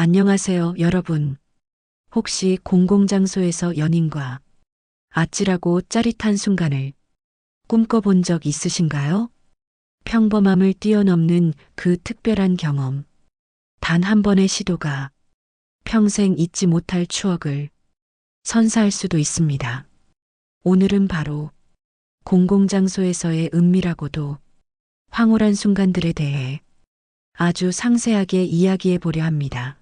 안녕하세요, 여러분. 혹시 공공장소에서 연인과 아찔하고 짜릿한 순간을 꿈꿔본 적 있으신가요? 평범함을 뛰어넘는 그 특별한 경험. 단 한 번의 시도가 평생 잊지 못할 추억을 선사할 수도 있습니다. 오늘은 바로 공공장소에서의 은밀하고도 황홀한 순간들에 대해 아주 상세하게 이야기해 보려 합니다.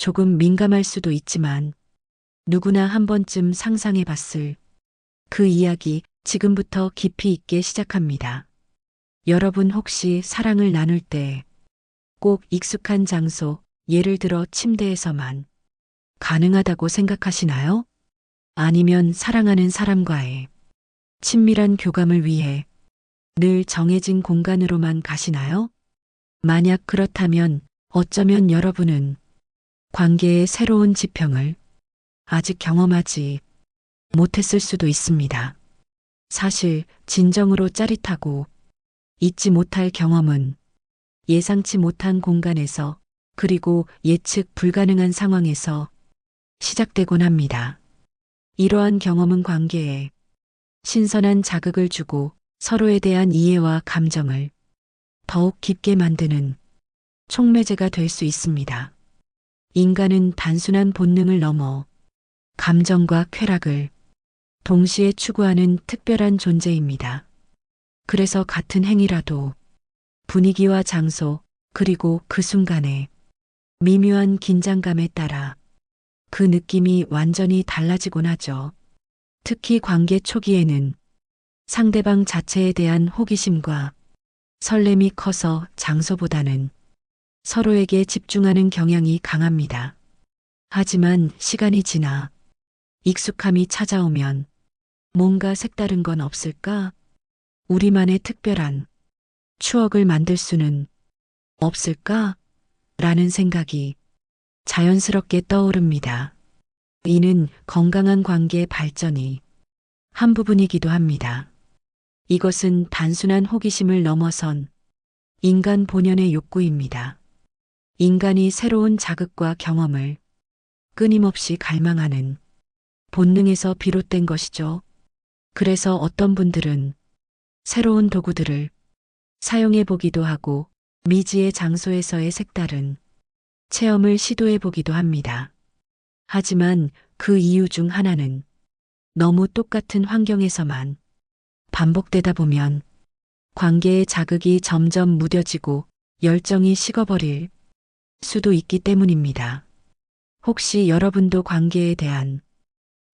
조금 민감할 수도 있지만 누구나 한 번쯤 상상해 봤을 그 이야기 지금부터 깊이 있게 시작합니다. 여러분 혹시 사랑을 나눌 때 꼭 익숙한 장소, 예를 들어 침대에서만 가능하다고 생각하시나요? 아니면 사랑하는 사람과의 친밀한 교감을 위해 늘 정해진 공간으로만 가시나요? 만약 그렇다면 어쩌면 여러분은 관계의 새로운 지평을 아직 경험하지 못했을 수도 있습니다. 사실 진정으로 짜릿하고 잊지 못할 경험은 예상치 못한 공간에서 그리고 예측 불가능한 상황에서 시작되곤 합니다. 이러한 경험은 관계에 신선한 자극을 주고 서로에 대한 이해와 감정을 더욱 깊게 만드는 촉매제가 될 수 있습니다. 인간은 단순한 본능을 넘어 감정과 쾌락을 동시에 추구하는 특별한 존재입니다. 그래서 같은 행위라도 분위기와 장소, 그리고 그 순간에 미묘한 긴장감에 따라 그 느낌이 완전히 달라지곤 하죠. 특히 관계 초기에는 상대방 자체에 대한 호기심과 설렘이 커서 장소보다는 서로에게 집중하는 경향이 강합니다. 하지만 시간이 지나 익숙함이 찾아오면 뭔가 색다른 건 없을까? 우리만의 특별한 추억을 만들 수는 없을까? 라는 생각이 자연스럽게 떠오릅니다. 이는 건강한 관계의 발전이 한 부분이기도 합니다. 이것은 단순한 호기심을 넘어선 인간 본연의 욕구입니다. 인간이 새로운 자극과 경험을 끊임없이 갈망하는 본능에서 비롯된 것이죠. 그래서 어떤 분들은 새로운 도구들을 사용해 보기도 하고 미지의 장소에서의 색다른 체험을 시도해 보기도 합니다. 하지만 그 이유 중 하나는 너무 똑같은 환경에서만 반복되다 보면 관계의 자극이 점점 무뎌지고 열정이 식어버릴 수도 있기 때문입니다. 혹시 여러분도 관계에 대한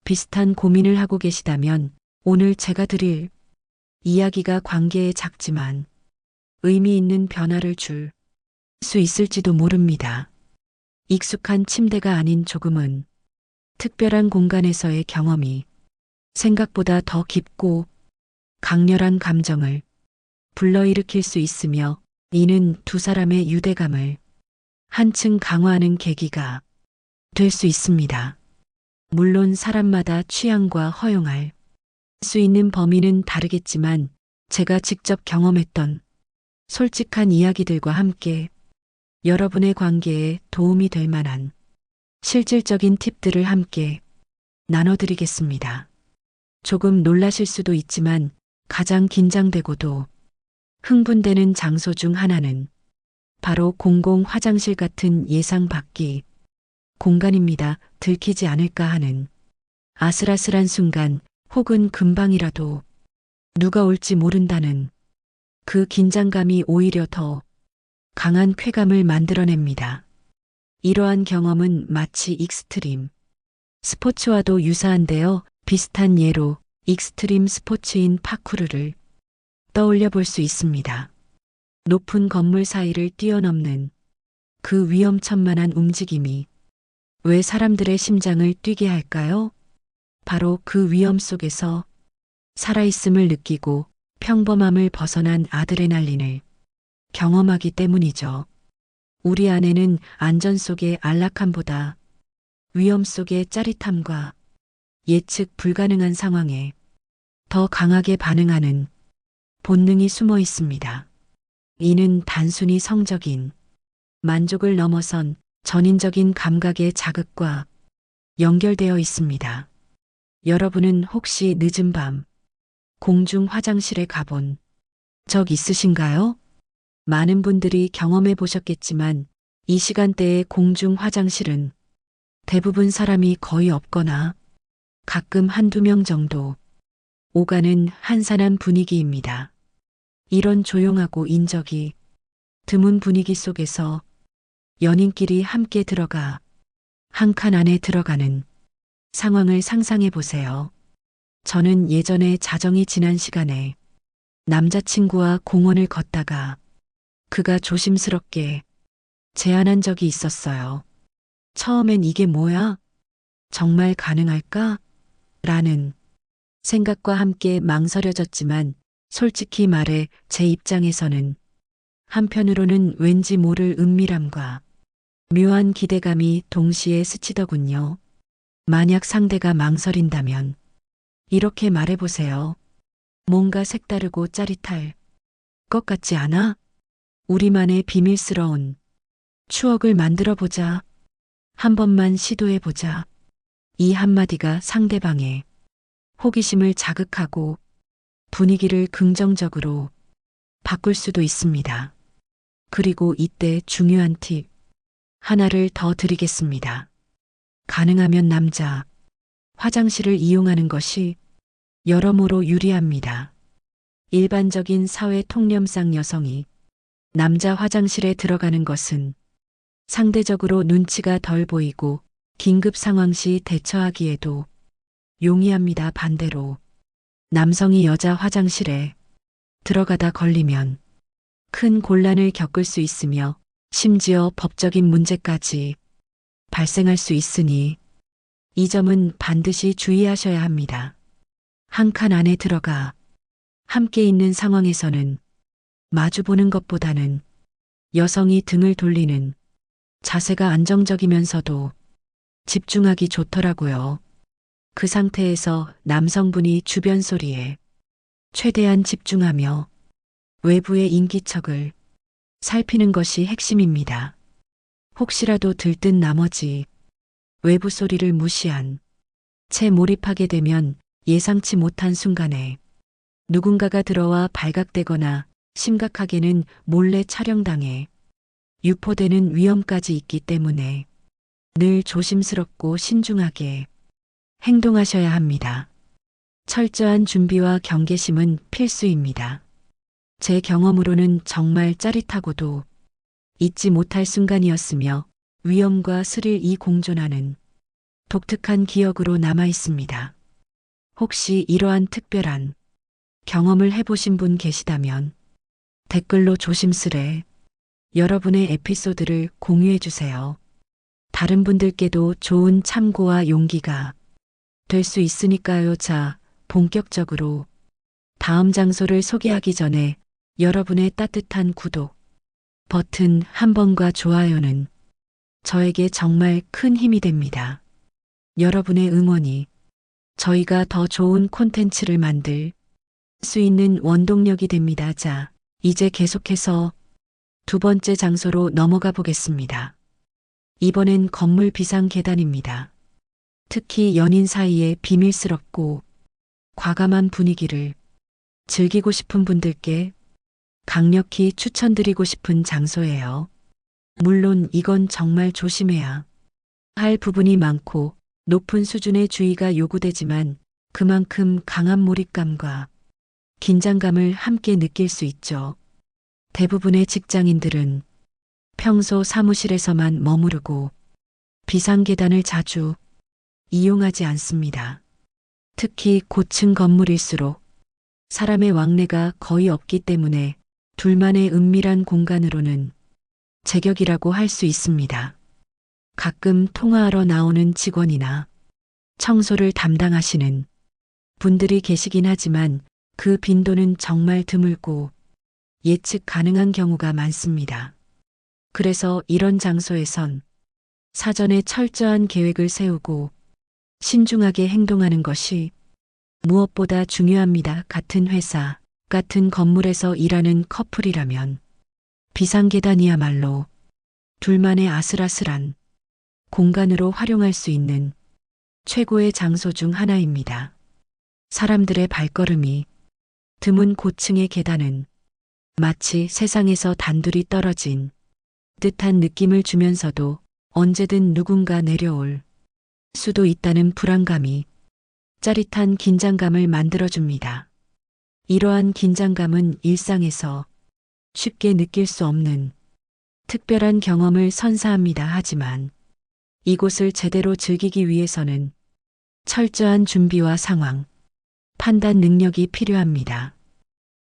비슷한 고민을 하고 계시다면 오늘 제가 드릴 이야기가 관계에 작지만 의미 있는 변화를 줄 수 있을지도 모릅니다. 익숙한 침대가 아닌 조금은 특별한 공간에서의 경험이 생각보다 더 깊고 강렬한 감정을 불러일으킬 수 있으며 이는 두 사람의 유대감을 한층 강화하는 계기가 될 수 있습니다. 물론 사람마다 취향과 허용할 수 있는 범위는 다르겠지만 제가 직접 경험했던 솔직한 이야기들과 함께 여러분의 관계에 도움이 될 만한 실질적인 팁들을 함께 나눠드리겠습니다. 조금 놀라실 수도 있지만 가장 긴장되고도 흥분되는 장소 중 하나는 바로 공공 화장실 같은 예상 밖의 공간입니다. 들키지 않을까 하는 아슬아슬한 순간 혹은 금방이라도 누가 올지 모른다는 그 긴장감이 오히려 더 강한 쾌감을 만들어냅니다. 이러한 경험은 마치 익스트림 스포츠와도 유사한데요. 비슷한 예로 익스트림 스포츠인 파쿠르를 떠올려 볼 수 있습니다. 높은 건물 사이를 뛰어넘는 그 위험천만한 움직임이 왜 사람들의 심장을 뛰게 할까요? 바로 그 위험 속에서 살아있음을 느끼고 평범함을 벗어난 아드레날린을 경험하기 때문이죠. 우리 안에는 안전 속의 안락함보다 위험 속의 짜릿함과 예측 불가능한 상황에 더 강하게 반응하는 본능이 숨어 있습니다. 이는 단순히 성적인 만족을 넘어선 전인적인 감각의 자극과 연결되어 있습니다. 여러분은 혹시 늦은 밤 공중 화장실에 가본 적 있으신가요? 많은 분들이 경험해 보셨겠지만 이 시간대의 공중 화장실은 대부분 사람이 거의 없거나 가끔 한두 명 정도 오가는 한산한 분위기입니다. 이런 조용하고 인적이 드문 분위기 속에서 연인끼리 함께 들어가 한 칸 안에 들어가는 상황을 상상해 보세요. 저는 예전에 자정이 지난 시간에 남자친구와 공원을 걷다가 그가 조심스럽게 제안한 적이 있었어요. 처음엔 이게 뭐야? 정말 가능할까? 라는 생각과 함께 망설여졌지만 솔직히 말해 제 입장에서는 한편으로는 왠지 모를 은밀함과 묘한 기대감이 동시에 스치더군요. 만약 상대가 망설인다면 이렇게 말해보세요. 뭔가 색다르고 짜릿할 것 같지 않아? 우리만의 비밀스러운 추억을 만들어 보자. 한 번만 시도해 보자. 이 한마디가 상대방의 호기심을 자극하고 분위기를 긍정적으로 바꿀 수도 있습니다. 그리고 이때 중요한 팁 하나를 더 드리겠습니다. 가능하면 남자 화장실을 이용하는 것이 여러모로 유리합니다. 일반적인 사회 통념상 여성이 남자 화장실에 들어가는 것은 상대적으로 눈치가 덜 보이고 긴급 상황 시 대처하기에도 용이합니다. 반대로 남성이 여자 화장실에 들어가다 걸리면 큰 곤란을 겪을 수 있으며 심지어 법적인 문제까지 발생할 수 있으니 이 점은 반드시 주의하셔야 합니다. 한 칸 안에 들어가 함께 있는 상황에서는 마주보는 것보다는 여성이 등을 돌리는 자세가 안정적이면서도 집중하기 좋더라고요. 그 상태에서 남성분이 주변 소리에 최대한 집중하며 외부의 인기척을 살피는 것이 핵심입니다. 혹시라도 들뜬 나머지 외부 소리를 무시한 채 몰입하게 되면 예상치 못한 순간에 누군가가 들어와 발각되거나 심각하게는 몰래 촬영당해 유포되는 위험까지 있기 때문에 늘 조심스럽고 신중하게 행동하셔야 합니다. 철저한 준비와 경계심은 필수입니다. 제 경험으로는 정말 짜릿하고도 잊지 못할 순간이었으며 위험과 스릴이 공존하는 독특한 기억으로 남아 있습니다. 혹시 이러한 특별한 경험을 해보신 분 계시다면 댓글로 조심스레 여러분의 에피소드를 공유해 주세요. 다른 분들께도 좋은 참고와 용기가 될 수 있으니까요. 자, 본격적으로 다음 장소를 소개하기 전에 여러분의 따뜻한 구독 버튼 한 번과 좋아요는 저에게 정말 큰 힘이 됩니다. 여러분의 응원이 저희가 더 좋은 콘텐츠를 만들 수 있는 원동력이 됩니다. 자, 이제 계속해서 두 번째 장소로 넘어가 보겠습니다. 이번엔 건물 비상 계단입니다. 특히 연인 사이에 비밀스럽고 과감한 분위기를 즐기고 싶은 분들께 강력히 추천드리고 싶은 장소예요. 물론 이건 정말 조심해야 할 부분이 많고 높은 수준의 주의가 요구되지만 그만큼 강한 몰입감과 긴장감을 함께 느낄 수 있죠. 대부분의 직장인들은 평소 사무실에서만 머무르고 비상계단을 자주 이용하지 않습니다. 특히 고층 건물일수록 사람의 왕래가 거의 없기 때문에 둘만의 은밀한 공간으로는 제격이라고 할 수 있습니다. 가끔 통화하러 나오는 직원이나 청소를 담당하시는 분들이 계시긴 하지만 그 빈도는 정말 드물고 예측 가능한 경우가 많습니다. 그래서 이런 장소에선 사전에 철저한 계획을 세우고 신중하게 행동하는 것이 무엇보다 중요합니다. 같은 회사, 같은 건물에서 일하는 커플이라면 비상계단이야말로 둘만의 아슬아슬한 공간으로 활용할 수 있는 최고의 장소 중 하나입니다. 사람들의 발걸음이 드문 고층의 계단은 마치 세상에서 단둘이 떨어진 듯한 느낌을 주면서도 언제든 누군가 내려올 수도 있다는 불안감이 짜릿한 긴장감을 만들어줍니다. 이러한 긴장감은 일상에서 쉽게 느낄 수 없는 특별한 경험을 선사합니다. 하지만 이곳을 제대로 즐기기 위해서는 철저한 준비와 상황, 판단 능력이 필요합니다.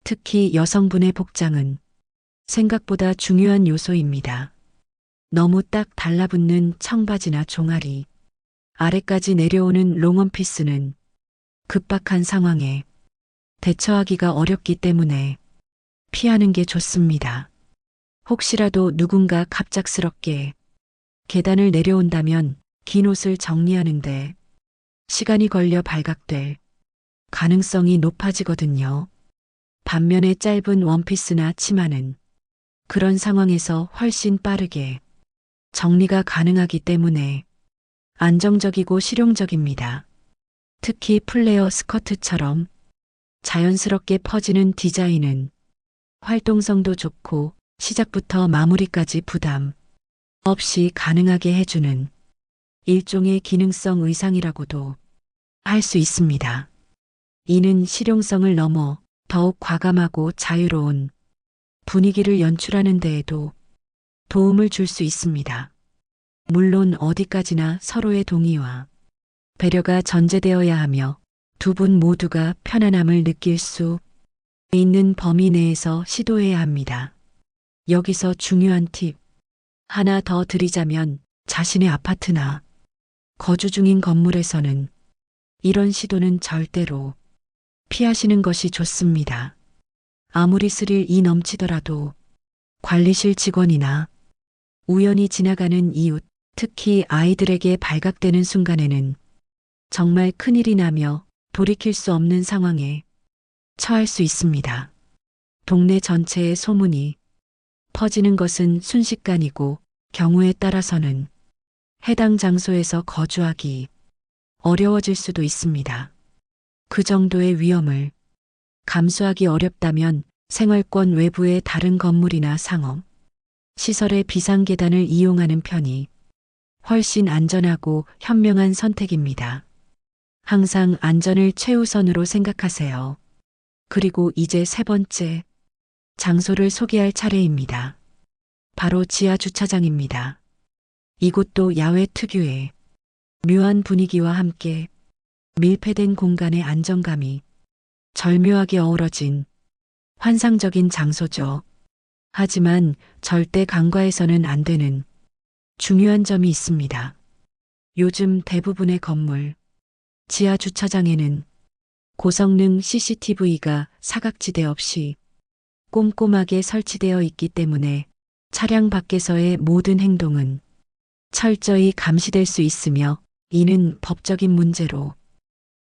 특히 여성분의 복장은 생각보다 중요한 요소입니다. 너무 딱 달라붙는 청바지나 종아리, 아래까지 내려오는 롱원피스는 급박한 상황에 대처하기가 어렵기 때문에 피하는 게 좋습니다. 혹시라도 누군가 갑작스럽게 계단을 내려온다면 긴 옷을 정리하는데 시간이 걸려 발각될 가능성이 높아지거든요. 반면에 짧은 원피스나 치마는 그런 상황에서 훨씬 빠르게 정리가 가능하기 때문에 안정적이고 실용적입니다. 특히 플레어 스커트처럼 자연스럽게 퍼지는 디자인은 활동성도 좋고 시작부터 마무리까지 부담 없이 가능하게 해주는 일종의 기능성 의상이라고도 할 수 있습니다. 이는 실용성을 넘어 더욱 과감하고 자유로운 분위기를 연출하는 데에도 도움을 줄 수 있습니다. 물론 어디까지나 서로의 동의와 배려가 전제되어야 하며 두 분 모두가 편안함을 느낄 수 있는 범위 내에서 시도해야 합니다. 여기서 중요한 팁 하나 더 드리자면 자신의 아파트나 거주 중인 건물에서는 이런 시도는 절대로 피하시는 것이 좋습니다. 아무리 스릴이 넘치더라도 관리실 직원이나 우연히 지나가는 이웃, 특히 아이들에게 발각되는 순간에는 정말 큰일이 나며 돌이킬 수 없는 상황에 처할 수 있습니다. 동네 전체의 소문이 퍼지는 것은 순식간이고 경우에 따라서는 해당 장소에서 거주하기 어려워질 수도 있습니다. 그 정도의 위험을 감수하기 어렵다면 생활권 외부의 다른 건물이나 상업, 시설의 비상계단을 이용하는 편이 훨씬 안전하고 현명한 선택입니다. 항상 안전을 최우선으로 생각하세요. 그리고 이제 세 번째 장소를 소개할 차례입니다. 바로 지하 주차장입니다. 이곳도 야외 특유의 묘한 분위기와 함께 밀폐된 공간의 안정감이 절묘하게 어우러진 환상적인 장소죠. 하지만 절대 간과해서는 안 되는 중요한 점이 있습니다. 요즘 대부분의 건물, 지하 주차장에는 고성능 CCTV가 사각지대 없이 꼼꼼하게 설치되어 있기 때문에 차량 밖에서의 모든 행동은 철저히 감시될 수 있으며 이는 법적인 문제로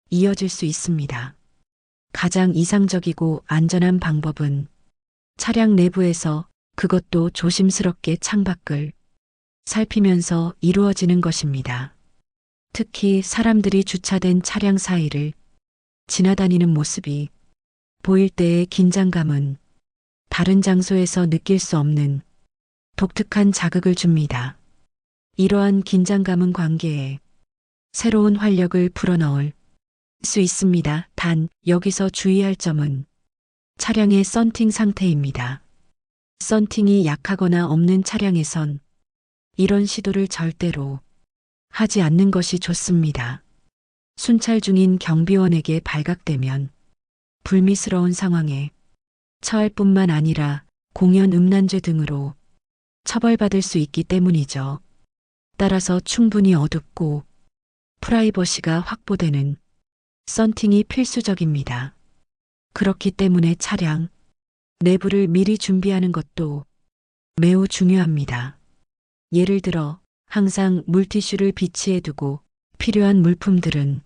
이어질 수 있습니다. 가장 이상적이고 안전한 방법은 차량 내부에서 그것도 조심스럽게 창밖을 살피면서 이루어지는 것입니다. 특히 사람들이 주차된 차량 사이를 지나다니는 모습이 보일 때의 긴장감은 다른 장소에서 느낄 수 없는 독특한 자극을 줍니다. 이러한 긴장감은 관계에 새로운 활력을 불어넣을 수 있습니다. 단, 여기서 주의할 점은 차량의 썬팅 상태입니다. 썬팅이 약하거나 없는 차량에선 이런 시도를 절대로 하지 않는 것이 좋습니다. 순찰 중인 경비원에게 발각되면 불미스러운 상황에 처할 뿐만 아니라 공연 음란죄 등으로 처벌받을 수 있기 때문이죠. 따라서 충분히 어둡고 프라이버시가 확보되는 썬팅이 필수적입니다. 그렇기 때문에 차량 내부를 미리 준비하는 것도 매우 중요합니다. 예를 들어 항상 물티슈를 비치해 두고 필요한 물품들은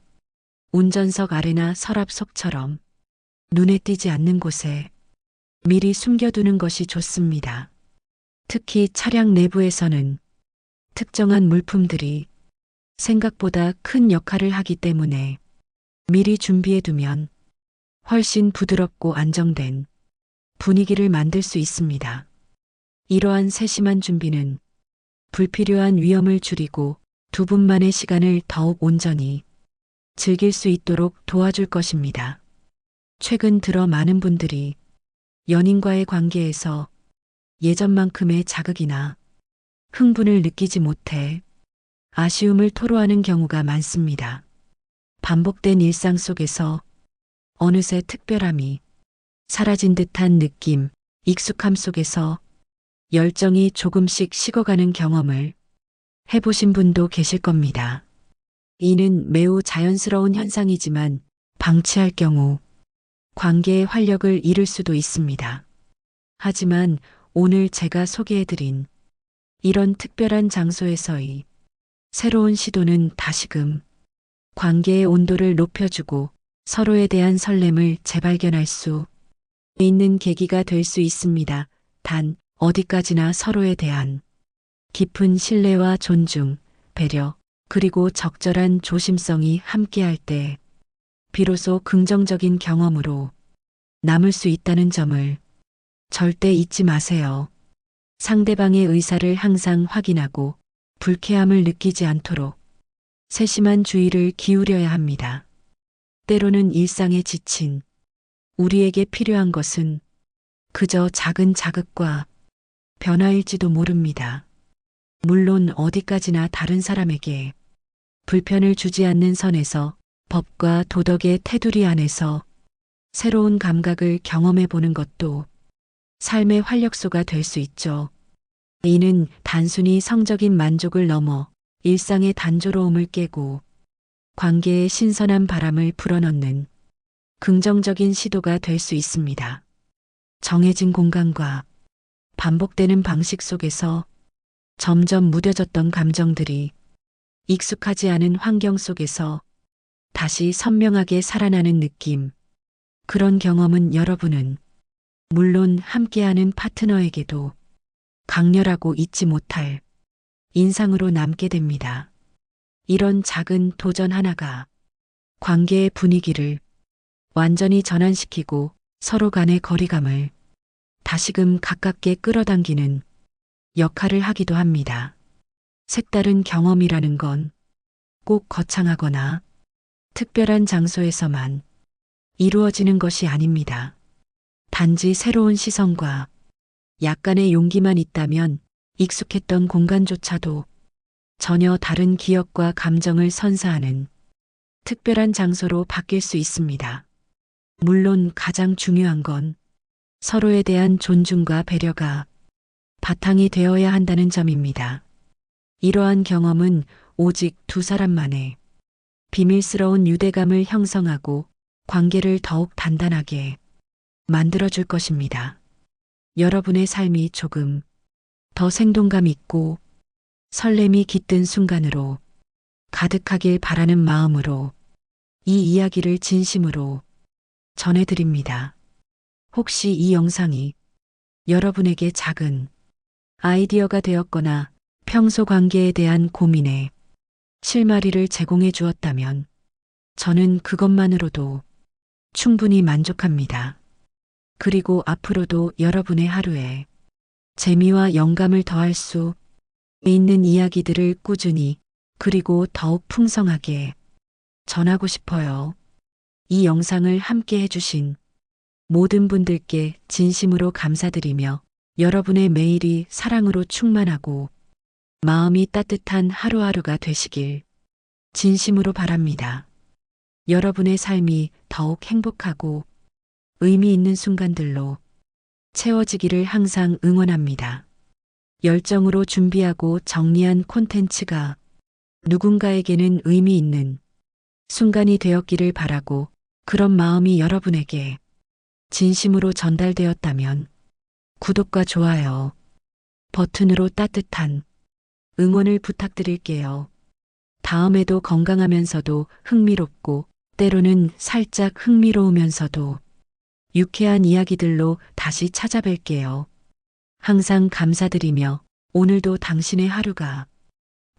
운전석 아래나 서랍 속처럼 눈에 띄지 않는 곳에 미리 숨겨두는 것이 좋습니다. 특히 차량 내부에서는 특정한 물품들이 생각보다 큰 역할을 하기 때문에 미리 준비해 두면 훨씬 부드럽고 안정된 분위기를 만들 수 있습니다. 이러한 세심한 준비는 불필요한 위험을 줄이고 두 분만의 시간을 더욱 온전히 즐길 수 있도록 도와줄 것입니다. 최근 들어 많은 분들이 연인과의 관계에서 예전만큼의 자극이나 흥분을 느끼지 못해 아쉬움을 토로하는 경우가 많습니다. 반복된 일상 속에서 어느새 특별함이 사라진 듯한 느낌, 익숙함 속에서 열정이 조금씩 식어가는 경험을 해보신 분도 계실 겁니다. 이는 매우 자연스러운 현상이지만 방치할 경우 관계의 활력을 잃을 수도 있습니다. 하지만 오늘 제가 소개해드린 이런 특별한 장소에서의 새로운 시도는 다시금 관계의 온도를 높여주고 서로에 대한 설렘을 재발견할 수 있는 계기가 될 수 있습니다. 단, 어디까지나 서로에 대한 깊은 신뢰와 존중, 배려, 그리고 적절한 조심성이 함께할 때 비로소 긍정적인 경험으로 남을 수 있다는 점을 절대 잊지 마세요. 상대방의 의사를 항상 확인하고 불쾌함을 느끼지 않도록 세심한 주의를 기울여야 합니다. 때로는 일상에 지친 우리에게 필요한 것은 그저 작은 자극과 변화일지도 모릅니다. 물론 어디까지나 다른 사람에게 불편을 주지 않는 선에서 법과 도덕의 테두리 안에서 새로운 감각을 경험해 보는 것도 삶의 활력소가 될 수 있죠. 이는 단순히 성적인 만족을 넘어 일상의 단조로움을 깨고 관계에 신선한 바람을 불어넣는 긍정적인 시도가 될 수 있습니다. 정해진 공간과 반복되는 방식 속에서 점점 무뎌졌던 감정들이 익숙하지 않은 환경 속에서 다시 선명하게 살아나는 느낌. 그런 경험은 여러분은 물론 함께하는 파트너에게도 강렬하고 잊지 못할 인상으로 남게 됩니다. 이런 작은 도전 하나가 관계의 분위기를 완전히 전환시키고 서로 간의 거리감을 다시금 가깝게 끌어당기는 역할을 하기도 합니다. 색다른 경험이라는 건 꼭 거창하거나 특별한 장소에서만 이루어지는 것이 아닙니다. 단지 새로운 시선과 약간의 용기만 있다면 익숙했던 공간조차도 전혀 다른 기억과 감정을 선사하는 특별한 장소로 바뀔 수 있습니다. 물론 가장 중요한 건 서로에 대한 존중과 배려가 바탕이 되어야 한다는 점입니다. 이러한 경험은 오직 두 사람만의 비밀스러운 유대감을 형성하고 관계를 더욱 단단하게 만들어줄 것입니다. 여러분의 삶이 조금 더 생동감 있고 설렘이 깃든 순간으로 가득하길 바라는 마음으로 이 이야기를 진심으로 전해드립니다. 혹시 이 영상이 여러분에게 작은 아이디어가 되었거나 평소 관계에 대한 고민에 실마리를 제공해 주었다면 저는 그것만으로도 충분히 만족합니다. 그리고 앞으로도 여러분의 하루에 재미와 영감을 더할 수 있는 이야기들을 꾸준히 그리고 더욱 풍성하게 전하고 싶어요. 이 영상을 함께 해주신 모든 분들께 진심으로 감사드리며 여러분의 매일이 사랑으로 충만하고 마음이 따뜻한 하루하루가 되시길 진심으로 바랍니다. 여러분의 삶이 더욱 행복하고 의미 있는 순간들로 채워지기를 항상 응원합니다. 열정으로 준비하고 정리한 콘텐츠가 누군가에게는 의미 있는 순간이 되었기를 바라고 그런 마음이 여러분에게 진심으로 전달되었다면 구독과 좋아요 버튼으로 따뜻한 응원을 부탁드릴게요. 다음에도 건강하면서도 흥미롭고 때로는 살짝 흥미로우면서도 유쾌한 이야기들로 다시 찾아뵐게요. 항상 감사드리며 오늘도 당신의 하루가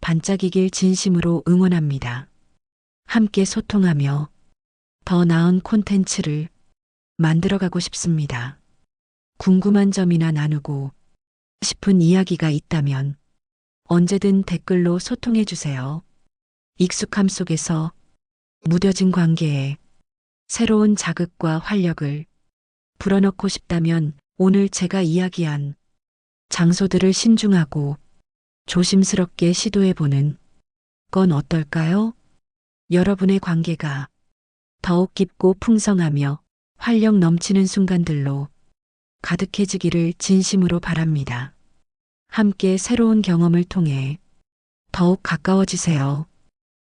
반짝이길 진심으로 응원합니다. 함께 소통하며 더 나은 콘텐츠를 만들어가고 싶습니다. 궁금한 점이나 나누고 싶은 이야기가 있다면 언제든 댓글로 소통해 주세요. 익숙함 속에서 무뎌진 관계에 새로운 자극과 활력을 불어넣고 싶다면 오늘 제가 이야기한 장소들을 신중하고 조심스럽게 시도해보는 건 어떨까요? 여러분의 관계가 더욱 깊고 풍성하며 활력 넘치는 순간들로 가득해지기를 진심으로 바랍니다. 함께 새로운 경험을 통해 더욱 가까워지세요.